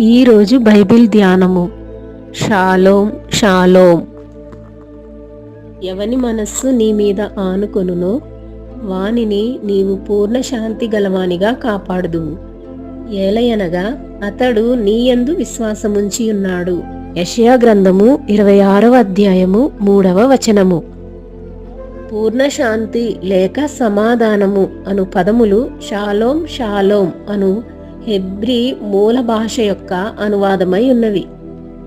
ఈరోజు బైబిల్ ధ్యానము. షాలోం షాలోం. ఎవని మనస్సు నీ మీద ఆనుకొనునో వానిని నీవు పూర్ణ శాంతి గలవానిగా కాపాడుదువు. ఏలయనగా అతడు నీయందు విశ్వాసముంచి ఉన్నాడు. యషయా గ్రంథము ఇరవై ఆరవ అధ్యాయము మూడవ వచనము. పూర్ణ శాంతి లేక సమాధానము అను పదములు షాలోం షాలోం అను హెబ్రీ మూల భాష యొక్క అనువాదమై ఉన్నవి.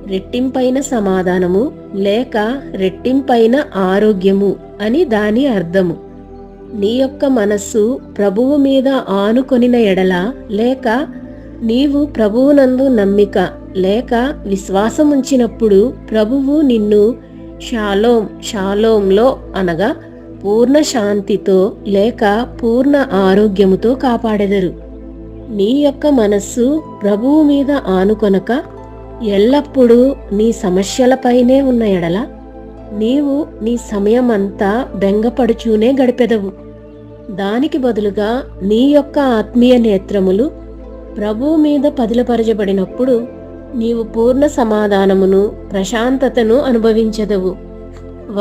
రెట్టింపైన సమాధానము లేక రెట్టింపైన ఆరోగ్యము అని దాని అర్థము. నీ యొక్క మనస్సు ప్రభువు మీద ఆనుకొనిన ఎడల లేక నీవు ప్రభువునందు నమ్మిక లేక విశ్వాసముంచినప్పుడు ప్రభువు నిన్ను షాలోం షాలోంలో అనగా పూర్ణ శాంతితో లేక పూర్ణ ఆరోగ్యముతో కాపాడెదరు. నీ యొక్క మనస్సు ప్రభువు మీద ఆనుకొనక ఎల్లప్పుడూ నీ సమస్యలపైనే ఉన్న ఎడల నీవు నీ సమయమంతా బెంగపడుచూనే గడిపెదవు. దానికి బదులుగా నీ యొక్క ఆత్మీయ నేత్రములు ప్రభువు మీద పదిలపరచబడినప్పుడు నీవు పూర్ణ సమాధానమును ప్రశాంతతను అనుభవించదవు.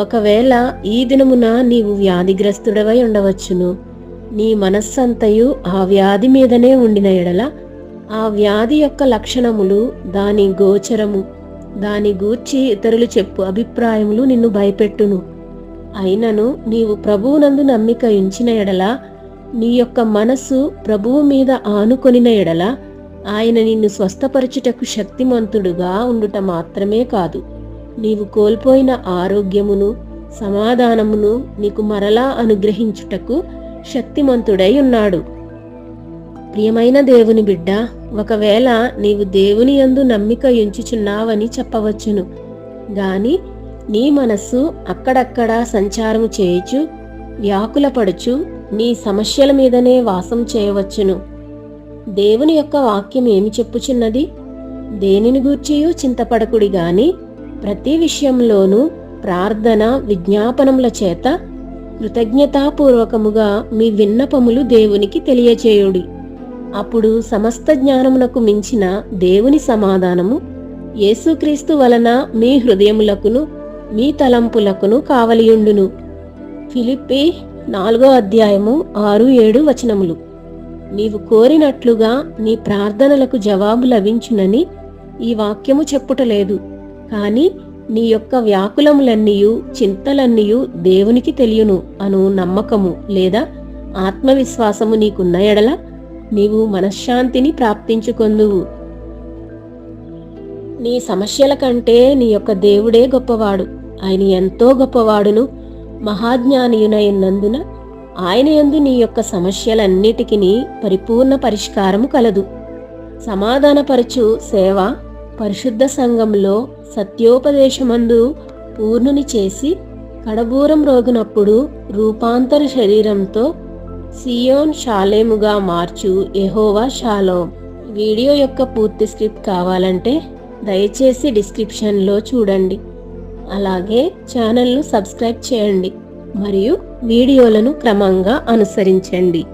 ఒకవేళ ఈ దినమున నీవు వ్యాధిగ్రస్తుడవై ఉండవచ్చును. నీ మనస్సంతయు ఆ వ్యాధి మీదనే ఉండిన ఎడల ఆ వ్యాధి యొక్క లక్షణములు దాని గోచరము దాని గూర్చి ఇతరులు చెప్పు అభిప్రాయములు నిన్ను భయపెట్టును. అయినను నీవు ప్రభువునందు నమ్మిక ఉంచిన ఎడల నీ యొక్క మనస్సు ప్రభువు మీద ఆనుకొనిన ఎడల ఆయన నిన్ను స్వస్థపరచుటకు శక్తిమంతుడుగా ఉండుట మాత్రమే కాదు. నీవు కోల్పోయిన ఆరోగ్యమును సమాధానమును నీకు మరలా అనుగ్రహించుటకు శక్తిమంతుడై ఉన్నాడు. ప్రియమైన దేవుని బిడ్డ ఒకవేళ నీవు దేవుని యందు నమ్మిక ఎంచుచున్నావని చెప్పవచ్చును. గాని నీ మనస్సు అక్కడక్కడ సంచారము చేయుచు వ్యాకులపడుచు నీ సమస్యల మీదనే వాసం చేయవచ్చును. దేవుని యొక్క వాక్యం ఏమి చెప్పుచున్నది? దేనిని గూర్చియూ చింతపడకుడి గాని ప్రతి విషయంలోనూ ప్రార్థన విజ్ఞాపనముల చేత కృతజ్ఞతాపూర్వకముగా మీ విన్నపములు దేవునికి తెలియచేయుడి. అప్పుడు సమస్త జ్ఞానమునకు మించిన దేవుని సమాధానము యేసుక్రీస్తు వలన మీ హృదయములకును మీ తలంపులకును కావలియుండును. ఫిలిప్పి నాలుగో అధ్యాయము ఆరు ఏడు వచనములు. నీవు కోరినట్లుగా నీ ప్రార్థనలకు జవాబు లభించునని ఈ వాక్యము చెప్పుటలేదు. కానీ నీ యొక్క వ్యాకులములన్నీయు చింతలన్నీయు దేవునికి తెలియను అను నమ్మకము లేదా ఆత్మవిశ్వాసము నీకున్న ఎడల నీవు మనశ్శాంతిని ప్రాప్తించుకొందువు. నీ సమస్యల కంటే నీ యొక్క దేవుడే గొప్పవాడు. ఆయన ఎంతో గొప్పవాడును మహాజ్ఞానియునైనందున ఆయన యందు నీ యొక్క సమస్యలన్నిటికీ పరిపూర్ణ పరిష్కారము కలదు. సమాధానపరచు సేవ పరిశుద్ధ సంఘంలో సత్యోపదేశమందు పూర్ణుని చేసి కడబూరం రోగినప్పుడు రూపాంతర శరీరంతో సియోన్ షాలేముగా మార్చు ఎహోవా షాలో. వీడియో యొక్క పూర్తి స్క్రిప్ట్ కావాలంటే దయచేసి డిస్క్రిప్షన్లో చూడండి. అలాగే ఛానల్ను సబ్స్క్రైబ్ చేయండి. మరియు వీడియోలను క్రమంగా అనుసరించండి.